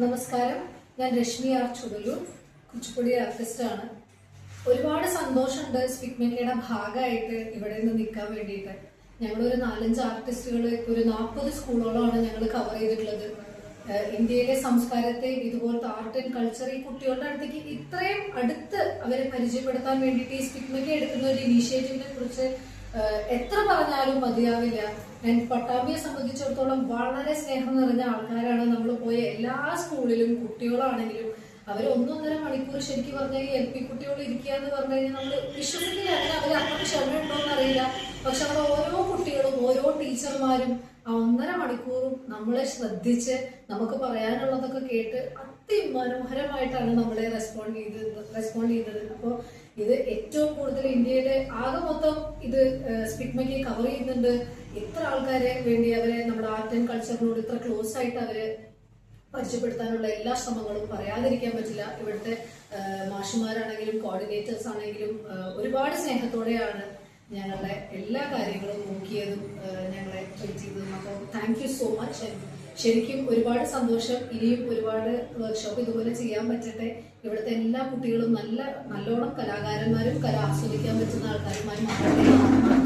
നമസ്കാരം. ഞാൻ രശ്മി ആർ ചുടലൂർ കുച്ചിപ്പുടി ആർട്ടിസ്റ്റാണ് ഒരുപാട് സന്തോഷമുണ്ട് സ്പിക്മേക്കയുടെ ഭാഗമായിട്ട് ഇവിടെ നിന്ന് നിൽക്കാൻ വേണ്ടിയിട്ട്. ഞങ്ങളൊരു നാലഞ്ച് ആർട്ടിസ്റ്റുകൾ ഒരു നാൽപ്പത് സ്കൂളുകളാണ് ഞങ്ങൾ കവർ ചെയ്തിട്ടുള്ളത്. ഇന്ത്യയിലെ സംസ്കാരത്തെ ഇതുപോലത്തെ ആർട്ട് ആൻഡ് കൾച്ചർ ഈ കുട്ടികളുടെ അടുത്തേക്ക് ഇത്രയും അടുത്ത് അവരെ പരിചയപ്പെടുത്താൻ വേണ്ടിയിട്ട് ഈ സ്പിക്മേക്ക എടുക്കുന്ന ഒരു ഇനീഷ്യേറ്റീവിനെ കുറിച്ച് എത്ര പറഞ്ഞാലും മതിയാവില്ല. ഞാൻ പട്ടാമ്പിയെ സംബന്ധിച്ചിടത്തോളം വളരെ സ്നേഹം നിറഞ്ഞ ആൾക്കാരാണ് നമ്മൾ പോയ എല്ലാ സ്കൂളിലും കുട്ടികളാണെങ്കിലും. അവർ ഒന്നൊന്നര മണിക്കൂർ ശരിക്കും പറഞ്ഞാൽ എൽ പി കുട്ടികൾ ഇരിക്കുക എന്ന് പറഞ്ഞു കഴിഞ്ഞാൽ നമ്മൾ വിശ്വസിക്കുകയാണ്. അവർ അത്ര ക്ഷമ ഉണ്ടോ എന്നറിയില്ല. പക്ഷെ അവിടെ ഓരോ കുട്ടികളും ഓരോ ടീച്ചർമാരും ആ ഒന്നര മണിക്കൂറും നമ്മളെ ശ്രദ്ധിച്ച് നമുക്ക് പറയാനുള്ളതൊക്കെ കേട്ട് അതിമനോഹരമായിട്ടാണ് നമ്മളെ റെസ്പോണ്ട് ചെയ്തത് റെസ്പോണ്ട് ചെയ്തത് അപ്പോൾ ഇത് ഏറ്റവും കൂടുതൽ ഇന്ത്യയിലെ ആകെ മൊത്തം ഇത് സ്പിഗ്മയ്ക്ക് കവർ ചെയ്യുന്നുണ്ട്. എത്ര ആൾക്കാരെ വേണ്ടി അവരെ നമ്മുടെ ആർട്ട് ആൻഡ് കൾച്ചറിനോട് ഇത്ര ക്ലോസ് ആയിട്ട് അവരെ പരിചയപ്പെടുത്താനുള്ള എല്ലാ ശ്രമങ്ങളും പറയാതിരിക്കാൻ പറ്റില്ല. ഇവിടുത്തെ മാഷുമാരാണെങ്കിലും കോർഡിനേറ്റേഴ്സ് ആണെങ്കിലും ഒരുപാട് സ്നേഹത്തോടെയാണ് ഞങ്ങളുടെ എല്ലാ കാര്യങ്ങളും നോക്കിയതും ആ, ഞങ്ങളെ ട്രീറ്റ് ചെയ്തതും അപ്പോൾ താങ്ക് യു സോ മച്ച് ശരിക്കും ഒരുപാട് സന്തോഷം. ഇനിയും ഒരുപാട് വർക്ക്ഷോപ്പ് ഇതുപോലെ ചെയ്യാൻ പറ്റട്ടെ. ഇവിടുത്തെ എല്ലാ കുട്ടികളും നല്ല നല്ലോണം കലാകാരന്മാരും കല ആസ്വദിക്കാൻ പറ്റുന്ന ആൾക്കാരുമായി മാറട്ടെ